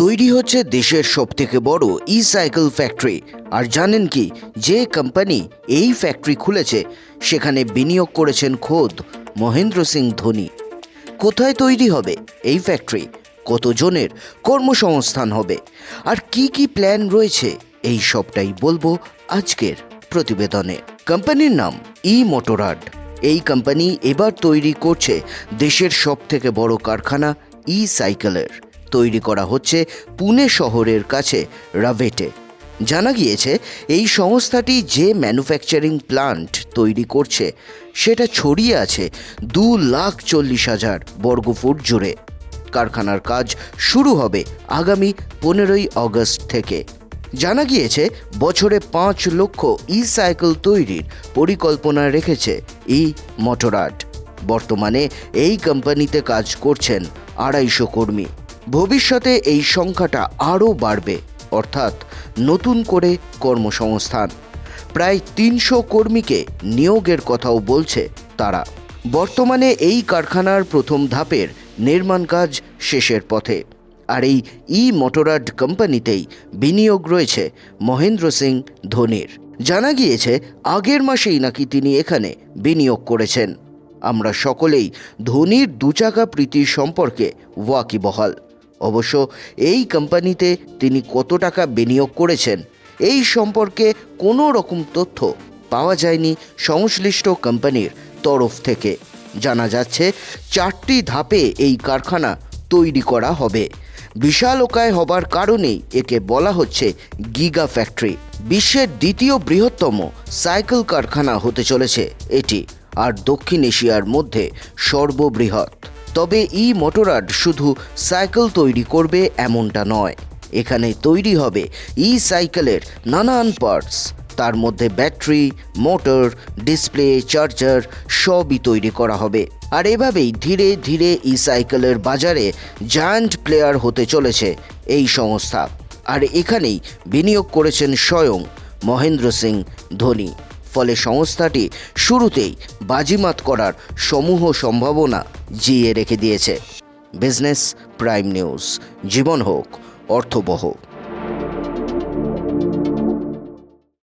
তৈরি হচ্ছে দেশের সবথেকে বড় ই সাইকেল ফ্যাক্টরি আর জানেন কি, যে কোম্পানি এই ফ্যাক্টরি খুলেছে, সেখানে বিনিয়োগ করেছেন খোদ মহেন্দ্র সিং ধোনি। কোথায় তৈরি হবে এই ফ্যাক্টরি কতজনের কর্মসংস্থান হবে? আর কি কি প্ল্যান রয়েছে? এই সবটাই বলব আজকের প্রতিবেদনে। কোম্পানির নাম ই মোটোরাড এই কোম্পানি এবার তৈরি করছে দেশের সব থেকে বড় কারখানা ই সাইকেলের তৈরি করা হচ্ছে পুনে শহরের কাছে, রাভেটে। জানা গিয়েছে, এই সংস্থাটি যে ম্যানুফ্যাকচারিং প্লান্ট তৈরি করছে, সেটা ছড়িয়ে আছে দু লাখ চল্লিশ হাজার বর্গফুট জুড়ে। কারখানার কাজ শুরু হবে আগামী পনেরোই অগস্ট থেকে। জানা গিয়েছে, বছরে পাঁচ লক্ষ ই সাইকেল তৈরির পরিকল্পনা রেখেছে ই মোটরাড বর্তমানে এই কোম্পানিতে কাজ করছেন আড়াইশো কর্মী। ভবিষ্যতে এই সংখ্যাটা আরও বাড়বে, অর্থাৎ নতুন করে কর্মসংস্থান। প্রায় তিনশো কর্মীকে নিয়োগের কথাও বলছে তারা। বর্তমানে এই কারখানার প্রথম ধাপের নির্মাণ কাজ শেষের পথে। আর এই ই মোটরাড কোম্পানিতেই বিনিয়োগ রয়েছে মহেন্দ্র সিং ধোনির। জানা গিয়েছে, আগের মাসেই নাকি তিনি এখানে বিনিয়োগ করেছেন। আমরা সকলেই ধোনির দুচাকা প্রীতির সম্পর্কে ওয়াকিবহাল। অবশ্য এই কোম্পানিতে তিনি কত টাকা বিনিয়োগ করেছেন? এই সম্পর্কে কোনো রকম তথ্য পাওয়া যায়নি সংশ্লিষ্ট কোম্পানির তরফ থেকে। জানা যাচ্ছে, চারটি ধাপে এই কারখানা তৈরি করা হবে। বিশালকায় হবার কারণেই একে বলা হচ্ছে গিগা ফ্যাক্টরি। বিশ্বের দ্বিতীয় বৃহত্তম সাইকেল কারখানা হতে চলেছে এটি, আর দক্ষিণ এশিয়ার মধ্যে সর্ববৃহৎ। তবে ই মোটরাড শুধু সাইকেল তৈরি করবে এমনটা নয়। এখানে তৈরি হবে ই সাইকেলের নানান পার্টস। তার মধ্যে ব্যাটারি, মোটর, ডিসপ্লে, চার্জার সবই তৈরি করা হবে। আর এভাবেই ধীরে ধীরে ই সাইকেলের বাজারে জায়ান্ট প্লেয়ার হতে চলেছে এই সংস্থা। আর এখানেই বিনিয়োগ করেছেন স্বয়ং মহেন্দ্র সিং ধোনি। ফলে সংস্থাটি শুরুতেই বাজিমাত করার সমূহ সম্ভাবনা জিয়ে রেখে দিয়েছে। বিজনেস প্রাইম নিউজ, জীবন হোক, অর্থবহ।